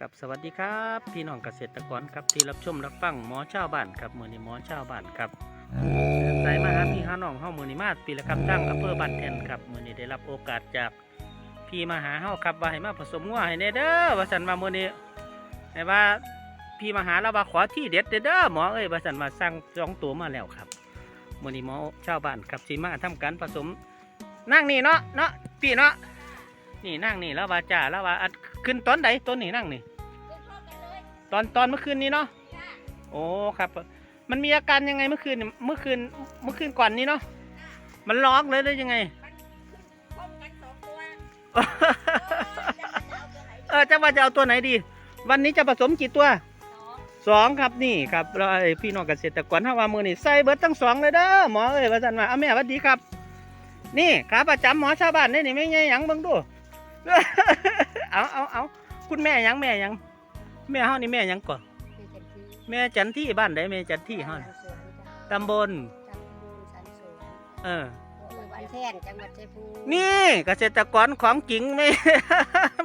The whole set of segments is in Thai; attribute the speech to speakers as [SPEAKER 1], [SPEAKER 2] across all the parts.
[SPEAKER 1] กับสวัสดีครับพี่น้องเกษตรกรครับที่รับชมรับฟังหมอชาวบ้านครับมือนี้หมอชาวบ้านครับใส่มาหาพี่หาน้องเฮามือนี้มาปีละคำตั้งอำเภอบ้านแทนครับมือนี้ได้รับโอกาสจากพี่มาหาเฮาครับว่าให้มาผสมงัวให้แน่เด้อว่าสันมามือนี้ให้ว่าพี่มาหาเราว่าขอที่เด็ดเด้อหมอเอ้ยว่าสันมาสั่งจองตัวมาแล้วครับมือนี้หมอชาวบ้านครับสิมาทำการผสมนั่งนี่เนาะเนาะพี่เนาะนี่นั่งนี่แล้วว่าจ่าแล้วว่าอัด ขึ้นตอนใดต้นนี่นั่งนี่ตอนตอนเมื่อคืนนี้เนาะโอ้ครับ มันมีอาการยังไงเมื่อคืนเนี่ยเมื่อคืนเมื่อคืนก่อนนี้เนาะมันร้องเลยหรือยังไงเออจะว่าจะเอาตัวไหนดี วันนี้จะผสมกี่ตัวสองครับนี่ครับเราไอ้พี่น้องเกษตรกรถ้าว่ามือนี่ใส่เบิร์ดทั้งสองเลยเด้อหมอเอ้ยว่าสันว่าเอาแม่หวัดดีครับ นี่ขาประจำหมอชาวบ้านนี่นี่ไม่ไงหยังเบิ่งดู เอาเอาเอาคุณแม่หยังแม่หยังแม่เฮานี่แม่หยังก่อนแม่จันที่บ้านใดแม่จันที่เฮานี่ตำบลเออ
[SPEAKER 2] วันแทนจังหวัดชัยภูมิ
[SPEAKER 1] นี่เกษตรกรของจริงแม่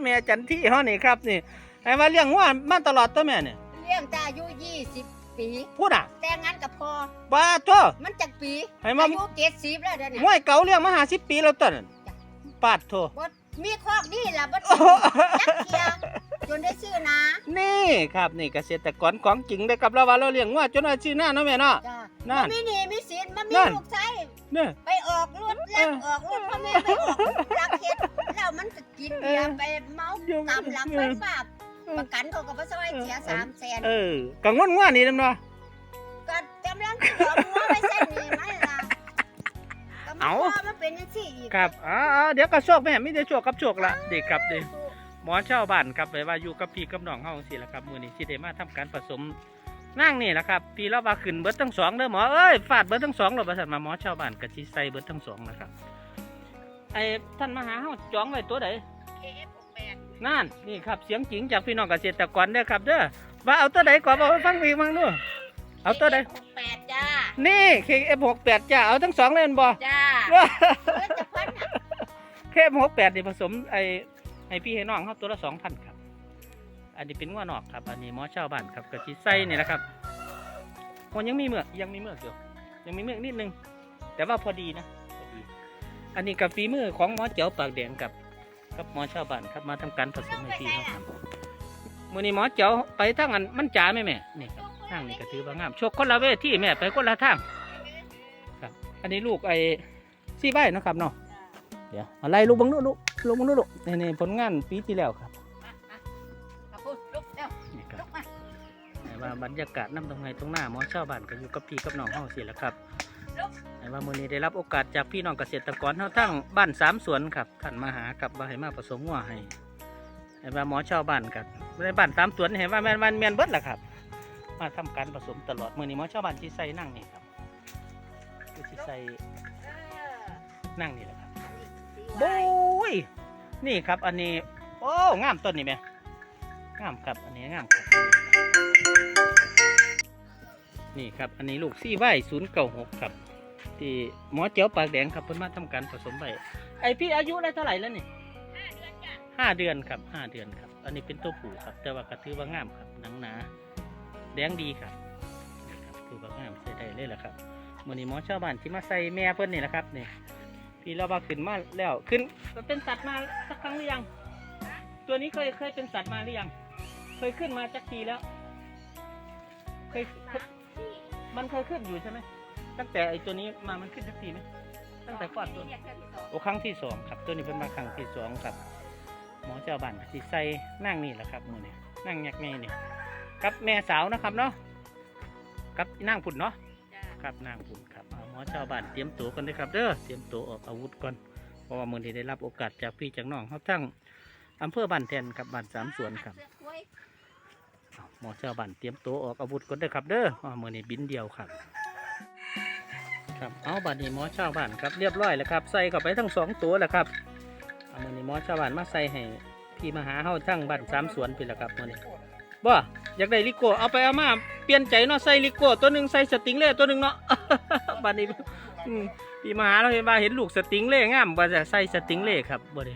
[SPEAKER 1] แม่จันที่เฮานี่ครับนี่ให้ว่าเลี้ยงวัวมาตลอดตัวแม่เนี่ย
[SPEAKER 2] เลี้ยงตาอายุ20ปี
[SPEAKER 1] พูดอะ
[SPEAKER 2] แต่งงานกับพ่อ
[SPEAKER 1] บ้าตัว
[SPEAKER 2] มันจักปี
[SPEAKER 1] ให้มา
[SPEAKER 2] อายุ70แล้วเดี๋ยวนี้
[SPEAKER 1] มวยเก่าเลี้ยงมาหาสิบปีแล้วต้นนปาดโท
[SPEAKER 2] บ่ มีคอกดีล่ะบ่
[SPEAKER 1] โอ้
[SPEAKER 2] จักเทียจนได้ซื้อนา
[SPEAKER 1] นี่ครับนี่เกษตรกรของจริงเลยครับเราว่าเราเลี้ยงวัวจนว่าชื่อหน้าเนาะแม่เนาะ
[SPEAKER 2] จ้า
[SPEAKER 1] นั่น
[SPEAKER 2] บ่มีหนี้มีสินบ่มี
[SPEAKER 1] นั่น
[SPEAKER 2] ลูกชาย
[SPEAKER 1] เนี่ย
[SPEAKER 2] ไปออกรถลักออกรถพ่อแม่ไปออกลักเฮ็ดแล้วมันก็กินเบียร์ไปเมาตามหลังไฟฟ้าประกันเขาก็บ่ซอยเสีย3แสน
[SPEAKER 1] เออกังวลว่านี่นำเนาะ
[SPEAKER 2] ก็กำลังขอมัวไปเส้นนี้ไหมล่ะก็มัน
[SPEAKER 1] เอา
[SPEAKER 2] พอมาเป็นยังสี่อีก
[SPEAKER 1] ครับอ่าเดี๋ยวก็โชคแม่ไม่ได้โชคกับโชคละเด็กครับเด็กหมอชาวบ้านครับไปว่าอยู่กับพี่กับน้องเฮาจังซี่แหละครับมื้อนี้สิได้มาทำการผสมนั่งนี่แหละครับพี่เราว่าขึ้นเบิดทั้งสองเด้อหมอเอ้ยฟาดเบิดทั้งสองแล้วว่าซั่นมาหมอชาวบ้านก็สิใส่เบิดทั้งสองนะครับไอ้ท่านมาหาเฮาจองไว้ตัวใด
[SPEAKER 2] KF68
[SPEAKER 1] นั่นนี่ครับเสียงจริงจากพี่น้องเกษตรกรเด้อครับเด้อว่าเอาตัวใดก่อนบอกให้ฟังอีกมั้งดูเอาตัวใด
[SPEAKER 2] 68จ้า
[SPEAKER 1] นี่ KF68 จ้าเอาทั้งสองเลยแม่นบ่
[SPEAKER 2] จ้า เพื่อจะพันน่ะ
[SPEAKER 1] KF68 นี่ผสมไอ้ให้พี่ให้น้องเฮาตัวละ2,000ครับ อันนี้เป็นงัวนอกครับ อันนี้หมอชาวบ้านครับกะทิไส้นี่แหละครับมันยังมีเมือกยังมีเมือกอยู่ยังมีเมือกนิดนึง แต่ว่าพอดีนะพอดีอันนี้กับฝีมือของหมอเจ๋วปากแดงกับกับหมอชาวบ้านครับมาทำการผสมให้พี่เขาครับ มื่อนี้หมอเจ๋วไปทางอันมันจ๋าไหมแม่นี่ครับทางนี้ก็ถือว่างามโชคคนละเวทีแม่ไปคนละทางครับ อันนี้ลูกไอ้ ซี่ใบนาะครับเนาะเดี๋ยวอะไรลูกบังดูลูกลูกบังดูลูกนี่นี่ผลงานปีที่แล้วครับ
[SPEAKER 2] มาพูดลุกเร็ว
[SPEAKER 1] นี่ครั
[SPEAKER 2] ลุ
[SPEAKER 1] บ
[SPEAKER 2] กมา
[SPEAKER 1] ไหนว่าบรรยากาศน้ำตรงไหนตรงหน้าหมอชาวบ้านก็อยู่กับพี่กับน้องเฮาสิแหละครับไหนว่ามื้อนี้ได้รับโอกาสจากพี่น้องเกษตรกรเฮาทั้งบ้านสามสวนครับท่านมาหากับว่าให้มาผสมงัวให้ไหนว่าหมอชาวบ้านครับในบ้านสามสวนเห็นว่าแม่นแม่นแม่นเบิดล่ะครับ มาทำการผสมตลอดมื้อนี้หมอชาวบ้านที่ใส่นั่งนี่ครับคือที่ใส่
[SPEAKER 2] เออ
[SPEAKER 1] นั่งนี่แหละครับ
[SPEAKER 2] สี
[SPEAKER 1] โอ้
[SPEAKER 2] ไว้
[SPEAKER 1] ยนี่ครับ อันนี้ โอ้งามต้นนี่แม่งามครับ อันนี้งามครับนี่ครับ อันนี้ลูกซี่ไว้ศูนย์เก้าหกครับ ที่หมอเจียวปากแดงครับเพิ่นมาทำการผสมไปไอพี่อายุได้เท่าไหร่แล้วนี่ห้าเดือนครับห้าเดือนครับ อันนี้เป็นตัวผู้ครับ แต่ว่ากระถือว่างามครับหนังหนาแดงดีครับนี่ครับถือว่างามใส่ได้เลยแหละครับมื่อนี้หมอชาวบ้านที่มาใส่แม่เพิ่นนี่แหละครับนี่ พี่เราว่าขึ้นมาแล้วขึ้นเป็นสัตว์มาสักครั้งหรือยัง ตัวนี้เคยเคยเป็นสัตว์มาหรือยัง เคยขึ้นมาจักทีแล้ว เคยเคยมันเคยขึ้นอยู่ใช่ไหมตั้งแต่ไอ้ตัวนี้มามันขึ้นสักทีไหมตั้งแต่ก่อนตัว
[SPEAKER 2] เรียกเรื่องที่สอง
[SPEAKER 1] โอ้ครั้งที่สองครับ ตัวนี้เป็นมาครั้งที่สองครับหมอเจ้าบ้านที่ใส่นั่งนี่แหละครับมือนี่นั่งยักษ์ไงนี่กับแม่สาวนะครับเนาะกับนั่งผุนเนาะ
[SPEAKER 2] จ้า
[SPEAKER 1] ครับนางผุนครับเอา หมอเจ้าบ้านเตรียมตัวกันเลยครับเด้อเตรียมตัวออกอาวุธก่อนเพราะว่ามือนี้ได้รับโอกาสจากพี่จากน้องเขาทั้งอำเภอบ้านแทนกับบ้านสามสวนครับหมอชาวบ้านเตรียมตัวออกอาวุธก่อนเด้อครับเด้อว่ามือนี้บินเดียวครับ ครับเอาบัดนี้หมอชาวบ้านครับเรียบร้อยแล้วครับใส่เข้าไปทั้งสองตัวแล้วครับเอามือนี้หมอชาวบ้านมาใส่ให้พี่มาหาเฮาทั้งบ้านสามสวนไปแล้วครับมือนี้บ่อยากได้ลิโก้เอาไปเอามาเปลี่ยนใจเนาะใส่ลิโก้ตัวหนึ่งใส่สติงเล่ตัวหนึ่งเนาะ บัดนี้อืมพี่มาหาเราเห็นว่าเห็นลูกสติงเล่งามบ่จะใส่สติงเล่ครับบ่ได้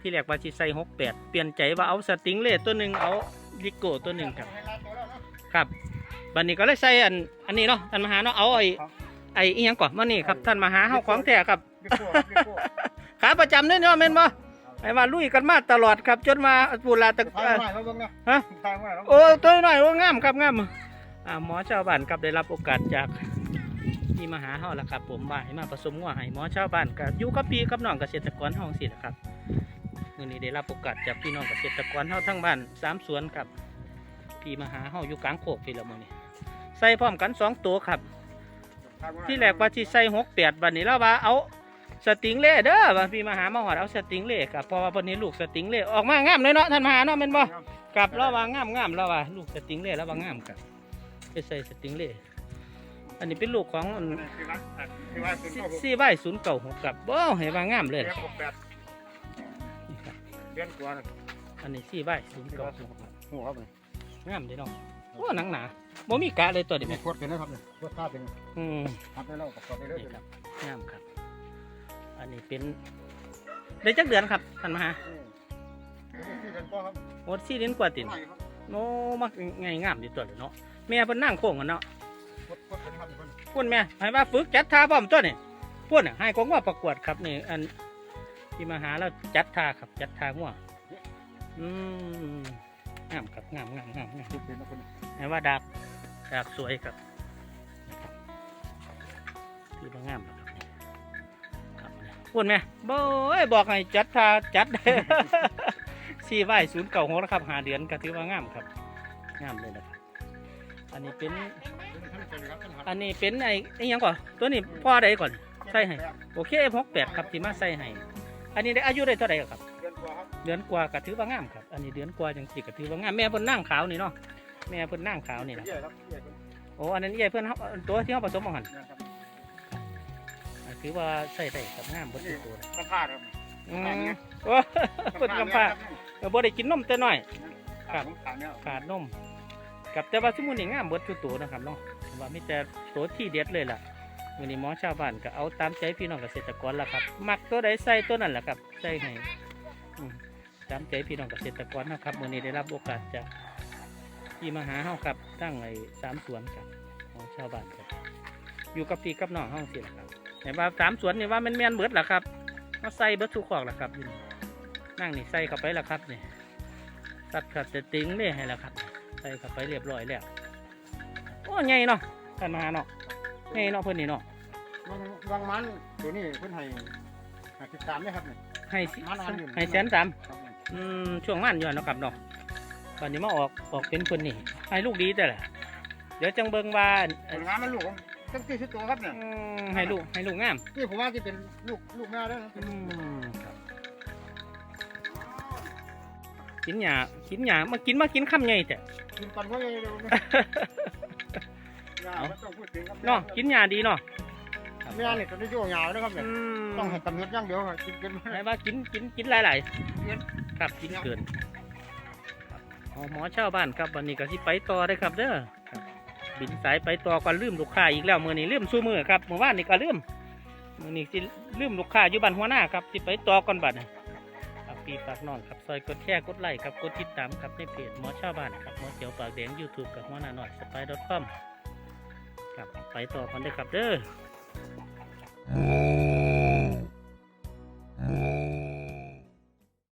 [SPEAKER 1] ที่แรกว่าสิใส่หกแปดเปลี่ยนใจว่าเอาสติงเล่ตัวหนึ่งเอาลิโก้ตัวหนึ่งครับ ครับบัดนี้ก็เลยใส่อันอันนี้เนาะท่านมหาเนาะเอาไอ้ไอ้อีหยังก่อนมานี่ครับท่านมหาเฮาของแท้ครับ ขาประจำเนี่ยเนาะแม่นบ่ไอ้ว่าลุยกันมาตลอดครับ จนมาปูลาตะ
[SPEAKER 3] ทางใหม่มาเบิ่งนะ
[SPEAKER 1] ฮะ
[SPEAKER 3] ทางใหม่แล้ว
[SPEAKER 1] โอ้ตัวน้อยโอ้งามครับงามอ่าหมอชาวบ้านครับได้รับโอกาสจาก ที่มาหาเฮาแล้วครับ ผมว่าให้มาผสมงัวให้หมอชาวบ้านก็อยู่กับพี่กับน้องเกษตรกรเฮาสิล่ะครับมื้อนี้ได้รับโอกาสจากพี่น้องเกษตรกรเฮาทั้งบ้านสามสวนครับพี่มาหาเฮาอยู่กลางโคกพี่ละมื้อนี้ใส่พร้อมกันสองตัวครับ ที่แรกว่าที่ใส่หกแปดบัดนี้แล้วว่าเอาสติงเล่เด้อว่าพี่มาหามาหอดเอาสติงเล่ครับเพราะว่าวันนี้ลูกสติงเล่ออกมางามเลยเนาะท่านมหาเนาะแม่นบ่กับแล้วว่างามงามแล้วว่าลูกสติงเล่แล้วว่างามครับไปใส่สติงเล่ อันนี้เป็นลูกของ
[SPEAKER 3] ที่ว่าที่ว่าเป็นข้าว
[SPEAKER 1] ซีใบศูนย์เก่าหกกับบ่ให้ว่างามเลย
[SPEAKER 3] เดือนหกแปด
[SPEAKER 1] นี่ครับ
[SPEAKER 3] เดือนกว่า
[SPEAKER 1] อันนี้ซีใบศูนย์
[SPEAKER 3] ที่
[SPEAKER 1] เก่า
[SPEAKER 3] ว่า
[SPEAKER 1] ห
[SPEAKER 3] สุ
[SPEAKER 1] ก
[SPEAKER 3] กหัวครับนี่
[SPEAKER 1] งามเด้เนาะโอ้หนังหนาบ่มีกะเลยตัวนี้
[SPEAKER 3] นี่ขวดเป็นนะครับนี่ขวดข้าวเป็น
[SPEAKER 1] อืม
[SPEAKER 3] ทำได้แล้วกับขวดได้เลย
[SPEAKER 1] นี่ครับงามครับ อันนี้เป็นได้จักเดือนครับท่านมหา
[SPEAKER 3] ที่เดือนกว่าครับ
[SPEAKER 1] โอ้สี่เดือนกว่าติน
[SPEAKER 3] ใหม่ครับ
[SPEAKER 1] โน้มักไงงามดีตัวเลยเนาะแม่เพิ่นนั่งโค้งกันเนาะ
[SPEAKER 3] ขวดขวดเป็นครับคน
[SPEAKER 1] พูดแม่ให้ว่าฝึกจัดท่าพร้อมตัวนี่พูดน่ะให้ของว่าประกวดครับนี่อันที่มาหาแล้วจัดท่าครับจัดท่างัวอืมงามครับงามงามงามงาม
[SPEAKER 3] ทุกเป็นนะคน
[SPEAKER 1] ให้ว่าดาบดาบสวยครับนะครับที่มางามแล้วครับนี่ครับพูดแม่บ่ยบอกให้จัดท่าจัดสี่ไหวศูนย์เก่าหกนะครับหาเดือนก็ถือว่างามครับงามเลยนะครับ อันนี้เป็น อันนี้เป็นไอ้ไอ้หยังก่อนตัวนี้พ่อใดก่อนใส่ให้โอเคหกแปดครับที่มาใส่ให้อันนี้ได้อายุได้เท่าไหร่ครับ
[SPEAKER 3] เดือนกว่าครับ
[SPEAKER 1] เดือนกว่าก็ถือว่างามครับ อันนี้เดือนกว่าจังสิก็ถือว่างามแม่เพิ่นนั่งขาวนี่เนาะแม่เพิ่นนั่งขาวนี่นะ
[SPEAKER 3] ใหญ่ครับใหญ่คน
[SPEAKER 1] โอ้อันนั้นใหญ่เพิ่นเฮาตัวที่เฮาผสมมาหั่น
[SPEAKER 3] นะครับ
[SPEAKER 1] อ่าถือว่าใส่ได้ครับงามเบิดทุกตัว
[SPEAKER 3] สัมภาษณ์ครับ
[SPEAKER 1] อืมโอ้เพิ่นกำพร้าเออบ่ได้กินนมแต่น้อย
[SPEAKER 3] ครับ ผมถามเนี่ย
[SPEAKER 1] ขาดนม กับแต่ว่าสมุนนี่งามเบิดทุกตัวนะครับเนาะว่ามีแต่ตัวที่เด็ดเลยล่ะวันนี้หมอชาวบ้านก็เอาตามใจพี่น้องเกษตรกรละครับมักตัวใดใส่ตัวนั้นแหละครับใส่ให้ตามใจพี่น้องเกษตรกรนะครับวันนี้ได้รับโอกาสจากพี่มาหาเฮาครับตั้งไอ้สามสวนครับของชาวบ้านครับอยู่กับพี่กับน้องเฮาสิละครับแต่ว่าสามสวนนี่ว่ามันแม่นเบิดล่ะครับมาใส่เบิดทุกขอกล่ะครับนั่งนี่ใส่เข้าไปล่ะครับนี่ตัดขัดจะติ้งเลยให้ล้วครับ ใส่เข้าไปเรียบร้อยแล้วโอ้ไงเนาะกันมาเนาะไงเนาะเพิ่นนี่เนาะ
[SPEAKER 3] วางวางมันตัวนี้เพิ่นให้ให้ติดตามเนี่ยครับเนี่ย
[SPEAKER 1] ให้สิ
[SPEAKER 3] มันอันอยู่
[SPEAKER 1] ให้แสนสาม
[SPEAKER 3] ครับเนี่ย
[SPEAKER 1] อืมช่วงมันอยู่อะเนาะครับเนาะตอนนี้มาออกออกเป็นคนนี่ให้ลูกดีแต่ละเดี๋ยวจังเบิ่งว่า
[SPEAKER 3] ผลงานมันลูกผมตั้งที่ชุดตัวครับเนี่ย
[SPEAKER 1] อืมให้ลูกให้ลูกงาม
[SPEAKER 3] นี่ผมว่าจะเป็นลูกลูกแม่ด้วยนะ
[SPEAKER 1] อืมครับกินหญ้ากินหญ้ามากินมากินคำใหญ่แต่
[SPEAKER 3] กินปันว่าไงเร็วเนี่ยยาไม่ต้องพูดถึงครับ
[SPEAKER 1] เนาะกินหญ้าดีเนาะ
[SPEAKER 3] แม่นี่ตอนนี้โยงยาวนะครับเนี่ย
[SPEAKER 1] อืม
[SPEAKER 3] ต้องให้ตำเนิดอย่างเดียวครับกินกัน
[SPEAKER 1] ให้ว่ากินกินกินหลายๆครับกินเกินครับเอาหมอเช่าบ้านครับวันนี้ก็สิไปต่อได้ครับเด้อครับบินสายไปต่อก่อนลืมลูกค้าอีกแล้วมือนี้ลืมสู้มือครับเมื่อวานนี่ก็ลืมมือนี้สิลืมลูกค้าอยู่บ้านหัวหน้าครับสิไปต่อก่อนบัดนี้ ปีปากน้องครับซอยกดแชร์กดไลค์ครับกดติดตามครับในเพจหมอชาวบ้านครับหมอเจียวปากแดงยูทูบกับหมอหน้าหน่อยสไปดอทคอมครับไปต่อกันเด้อครับเด้อ